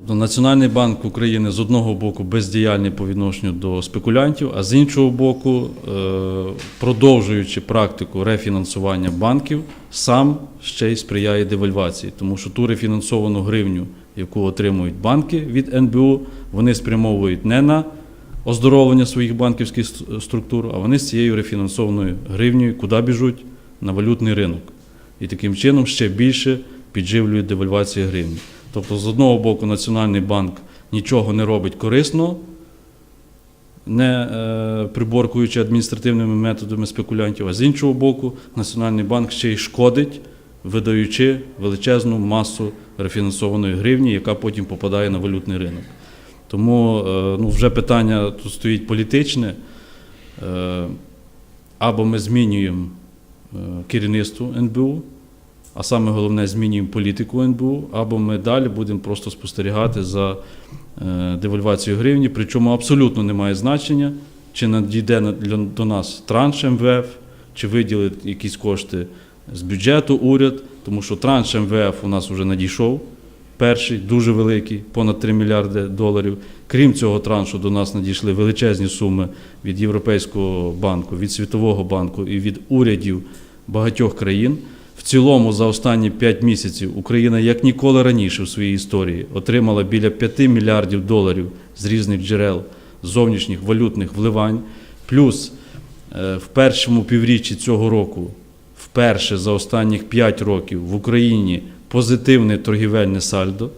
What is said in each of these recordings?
Тобто Національний банк України з одного боку бездіяльний по відношенню до спекулянтів, а з іншого боку, е, продовжуючи практику рефінансування банків, сам ще й сприяє девальвації, тому що ту рефінансовану гривню, яку отримують банки від НБУ, вони спрямовують не на оздоровлення своїх банківських структур, а вони з цією рефінансованою гривнею куди біжуть? На валютний ринок. І таким чином ще більше підживлюють девальвацію гривні. Тобто, з одного боку, Національний банк нічого не робить корисного, не е, приборкуючи адміністративними методами спекулянтів, а з іншого боку, Національний банк ще й шкодить, видаючи величезну масу рефінансованої гривні, яка потім попадає на валютний ринок. Тому е, ну, вже питання тут стоїть політичне. Е, Або ми змінюємо керівництво НБУ, а саме головне змінюємо політику НБУ, або ми далі будемо просто спостерігати за е, девальвацією гривні, причому абсолютно немає значення, чи надійде на- до нас транш МВФ, чи виділить якісь кошти з бюджету уряд, тому що транш МВФ у нас вже надійшов. Перший дуже великий, понад 3 мільярди доларів. Крім цього траншу, до нас надійшли величезні суми від Європейського банку, від Світового банку і від урядів багатьох країн. В цілому за останні 5 місяців Україна як ніколи раніше в своїй історії отримала біля 5 мільярдів доларів з різних джерел зовнішніх валютних вливань. Плюс е, в першому півріччі цього року, вперше за останніх 5 років в Україні позитивне торгівельне сальдо,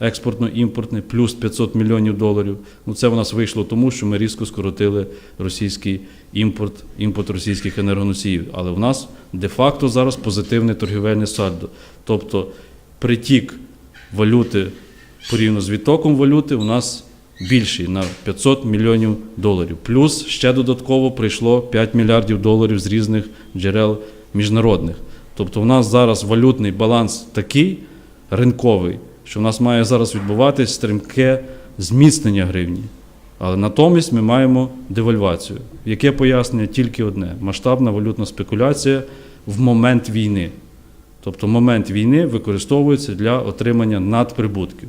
експортно-імпортне, плюс 500 мільйонів доларів. Ну, це в нас вийшло тому, що ми різко скоротили російський імпорт, імпорт російських енергоносіїв. Але в нас де-факто зараз позитивне торгівельне сальдо. Тобто притік валюти порівняно з відтоком валюти у нас більший на 500 мільйонів доларів. Плюс ще додатково прийшло 5 мільярдів доларів з різних джерел міжнародних. Тобто в нас зараз валютний баланс такий ринковий, що в нас має зараз відбуватись стрімке зміцнення гривні. Але натомість ми маємо девальвацію. Яке пояснення тільки одне: масштабна валютна спекуляція в момент війни. Тобто момент війни використовується для отримання надприбутків.